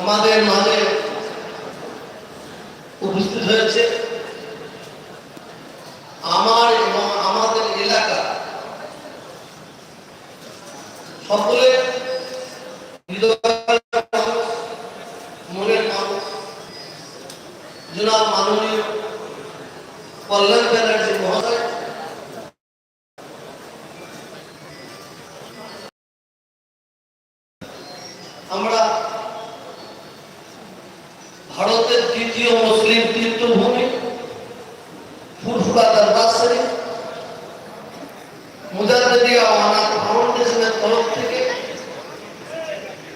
আমাদের মাঝে উপস্থিত হয়েছে আমার এবং আমাদের এলাকা। সকলে মনের মানুষ। জনাব মাননীয় কল্যাণ ব্যানার্জি মহোদয় আমরা ভারতের দ্বিতীয় মুসলিম তীর্থভূমি ফুরফুরা দরবার শরীফ মুজাদ্দিদিয়া অনাথ ফাউন্ডেশনের তরফ থেকে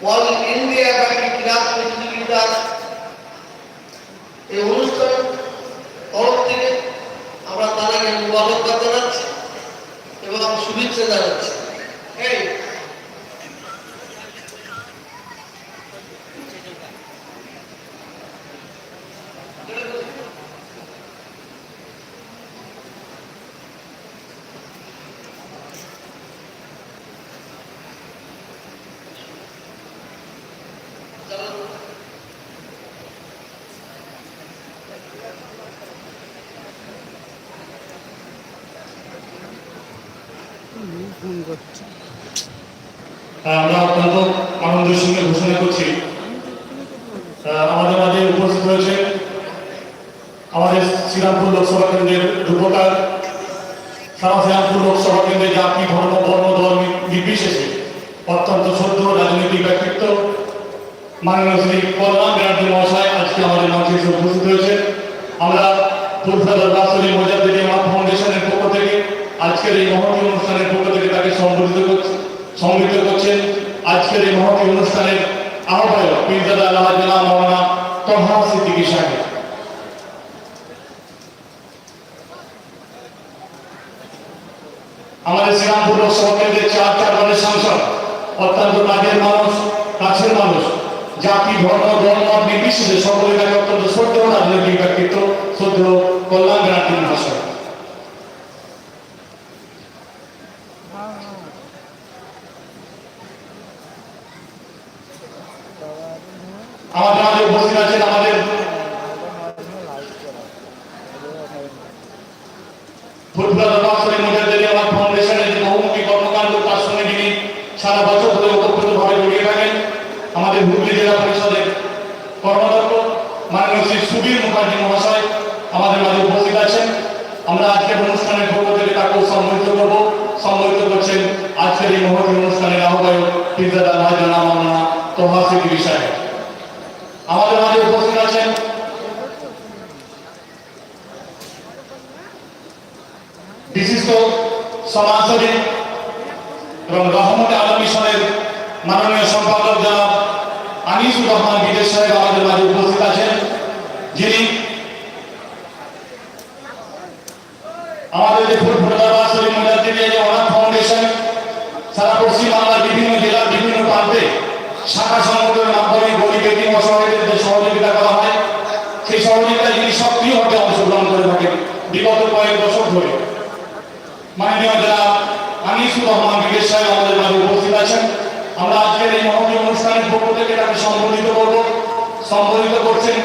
অল ইন্ডিয়া ব্যাংক ক্লাব প্রতিযোগিতার এই অনুষ্ঠান তরফ থেকে আমরা তাদেরকে মুবারকবাদ জানাচ্ছি এবং শুভেচ্ছা জানাচ্ছি এই ফোন করছে আমরা অত্যন্ত আনন্দের সঙ্গে ঘোষণা করছি। আমাদের মাঝে উপস্থিত হয়েছে আমাদের শ্রীরামপুর লোকসভা কেন্দ্রের রূপকার সারা শ্রীরামপুর লোকসভা কেন্দ্রে জাতি, ধর্ম, বর্ণ, ধর্ম নির্বিশেষে অত্যন্ত সদ্য রাজনৈতিক ব্যক্তিত্ব মাননীয় শ্রী কল্যাণ ব্যানার্জি মহাশয় আজকে আমাদের এসে উপস্থিত হয়েছে। আমরা পুরফা দরবার শরীফ মোজাদ্দিদি মা ফাউন্ডেশনের পক্ষ থেকে আজকের এই মহতী অনুষ্ঠানের পক্ষ থেকে তাকে সম্বর্ধিত সম্মিলিত করছেন আজকের এই মহতী অনুষ্ঠানের আহ্বায়ক পীরজাদা আল্লাহ জানা মৌলানা তহা সিদ্দিকী সাহেব। আমাদের শ্রীরামপুর লোকসভা কেন্দ্রের চার চারবারের সাংসদ, অত্যন্ত কাজের মানুষ, কাছের মানুষ, জাতি, ধর্ম ধর্ম নির্বিশেষে সকলের কাছে অত্যন্ত শ্রদ্ধেয় রাজনৈতিক ব্যক্তিত্ব, শ্রদ্ধেয় কল্যাণ ব্যানার্জি মহাশয়। মাঝে উপস্থিত আছেন আমাদের। ফুটবল মধ্যে আমার আজকের অনুষ্ঠানের পক্ষ থেকে তাকেও সম্মানিত করব। সম্মানিত করছেন আজকের এই মহতী অনুষ্ঠানের আহ্বায়ক পিজাদা মহাজনা মামনা তোহা সিদ্দিকী সাহেব আমাদের মাঝে উপস্থিত আছেন বিশিষ্ট সমাজসেবী এবং রহমত আলম মাননীয় সম্পাদক জনাব আনিসুর রহমান বিদেশ সাহেব আমাদের মাঝে উপস্থিত আছেন, যিনি আমাদের যে মুজাদ্দিদি যে অনাথ ফাউন্ডেশন, সারা পশ্চিম বাংলার বিভিন্ন জেলার বিভিন্ন প্রান্তে শাখা সংগঠনের মাধ্যমে গরিব এতিম অসহায়দের যে সহযোগিতা করা হয়, সেই সহযোগিতায় যিনি সক্রিয়ভাবে অংশগ্রহণ করে থাকেন, বিগত কয়েক দশক ধরে। মাননীয় জেলা আনিসুর রহমান বিদেশ সাহেব আমাদের মাঝে উপস্থিত আছেন, আমরা আজকের এই মহতী অনুষ্ঠানের পক্ষ থেকে তাকে সম্বোধিত করব। সম্বোধিত করছেন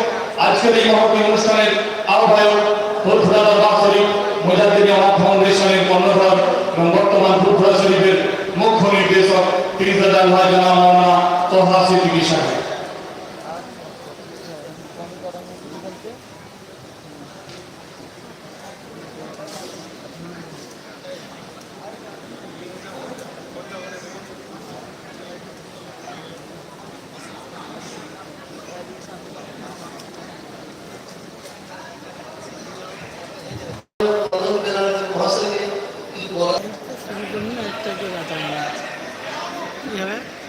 আজকের এই মহতী অনুষ্ঠানের আহ্বায়ক ফুলফুলা দরবার শরীফ মুজাদ্দিদি অনাথ ফাউন্ডেশনের কর্ণধর এবং বর্তমান ফুলফুলা শরীফের মুখ্য নির্দেশক তিরিশ হাজার ভাই সিদ্দিকী সাহেব।